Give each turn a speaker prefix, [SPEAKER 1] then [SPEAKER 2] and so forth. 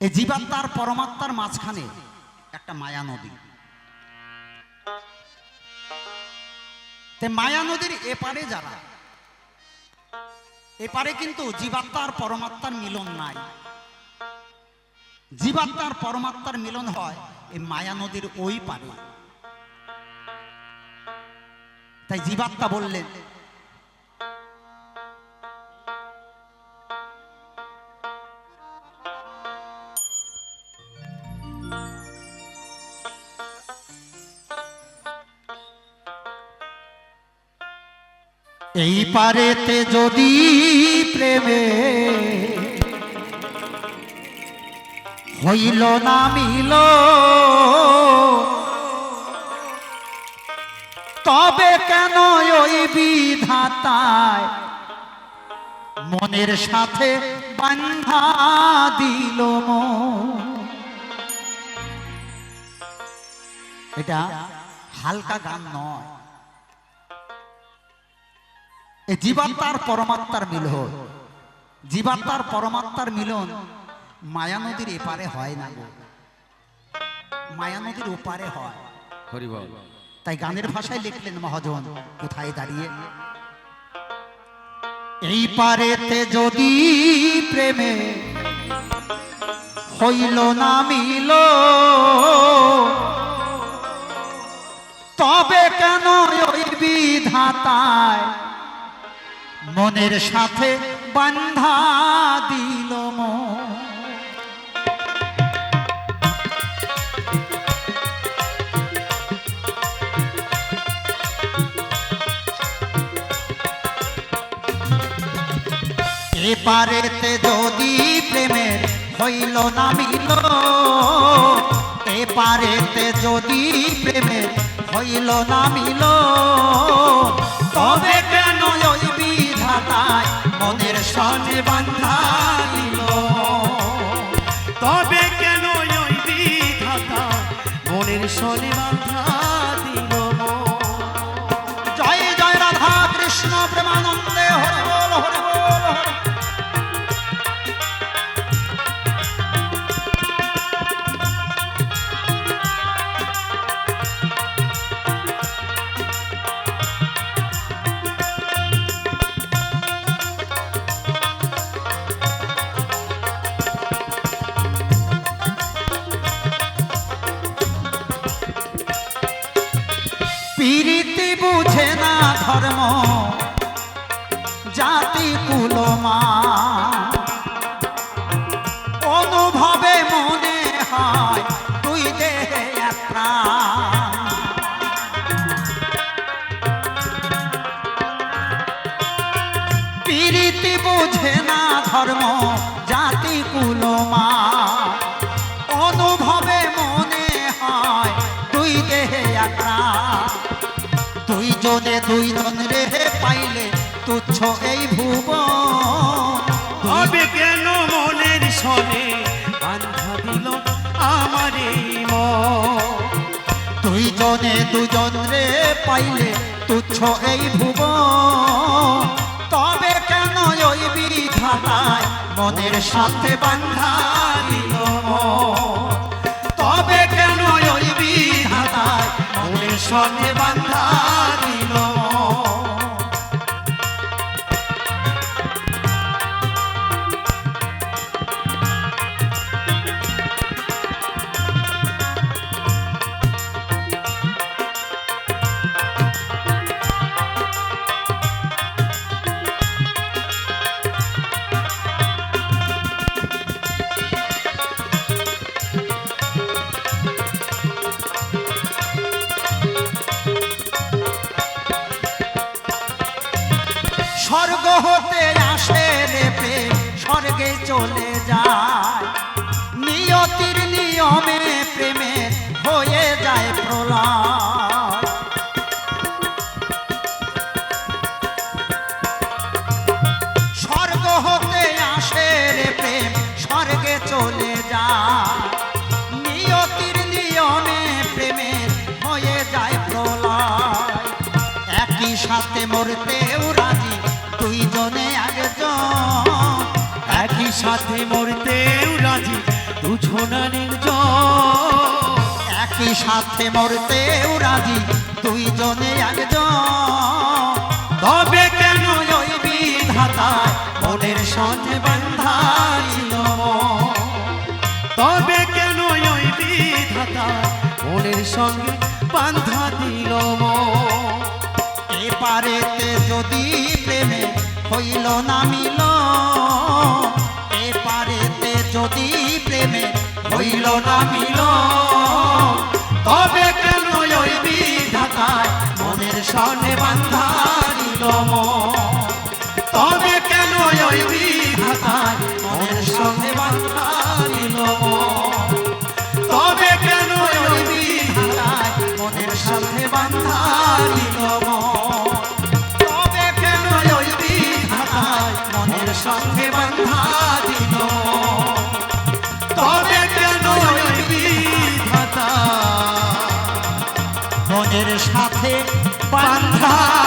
[SPEAKER 1] এই জীবাত্মার পরমাত্মার মাঝখানে একটা মায়া নদী। মায়া নদীর এপারে যারা, এপারে কিন্তু জীবাত্মার পরমাত্মার মিলন নাই। জীবাত্মার পরমাত্মার মিলন হয় এই মায়া নদীর ওই পারে। তাই জীবাত্মা বললেন এই পারেতে যদি প্রেমে হইল না মিল, তবে কেন ওই বিধাতায় মনের সাথে বান্ধা দিল। এটা হালকা গান নয় এই জীবাত্মার পরমাত্মার মিলন। জীবাত্মার পরমাত্মার মিলন মায়া নদীর এপারে হয় না গো। মায়া নদীর ওপারে হয়। তাই গানের ভাষায় লিখলেন মহাজন কোথায় দাঁড়িয়ে? এই পারেতে যদি প্রেমে হইল না মিল তবে কেন ওই বিধাতায় মনের সাথে বান্ধা দিল এপারেতে যদি প্রেমের হইল না মিল এপারেতে যদি প্রেমের হইল না মিল মনের সনে বান্ধা দিল।
[SPEAKER 2] তবে কেন ওই বিধাতা মনের সনে বাধা
[SPEAKER 1] ধর্ম জাতি কুলমা অনুভবে মনে হয় তুই দেহে। পিরিতি বুঝে না ধর্ম জাতি কুলমা দুই জনে দুই জন রে পাইলে তুচ্ছ এই ভুব
[SPEAKER 2] তবে কেন মনের সনে বাধা দিল আমার
[SPEAKER 1] দুই জনে দুজন রে পাইলে তুচ্ছ এই ভুব তবে কেন ওই বিধাতায় মনের সাথে বান্ধা দিল তবে কেন ওই বিধাতায় মনের সাথে বান্ধা স্বর্গে চলে যায়। নিয়তির নিয়মে প্রেমে হয়ে যায় প্রলয়। স্বর্গ হতে আসে রে প্রেম, স্বর্গে চলে যায়। নিয়তির নিয়মে প্রেমে হয়ে যায় প্রলয়। একই সাথে মরতেও রাজি, দুইজনে একজন।
[SPEAKER 2] একই সাথে মরতেও রাজি দু বুঝো
[SPEAKER 1] একই সাথে মরতেও রাজি দুইজনে একজন।
[SPEAKER 2] তবে কেন ওই বিধাতায় মনের সনে বান্ধাইল তবে কেন ওই বিধাতায় মনের সঙ্গে বান্ধা দিল
[SPEAKER 1] এপারেতে যদি প্রেমে হইল না যদি প্রেমে হইল না মিল
[SPEAKER 2] তবে কেন ওই বিধাতায় মনের সনে বান্ধা দিল তবে কেন ওই বিধাতায় মনের সঙ্গে বান্ধা দিল তবে কেন ওই বিধাতায় মনের সঙ্গে বান্ধা দিল সঙ্গে বান্ধা দিল
[SPEAKER 1] সাথে
[SPEAKER 2] বান্ধা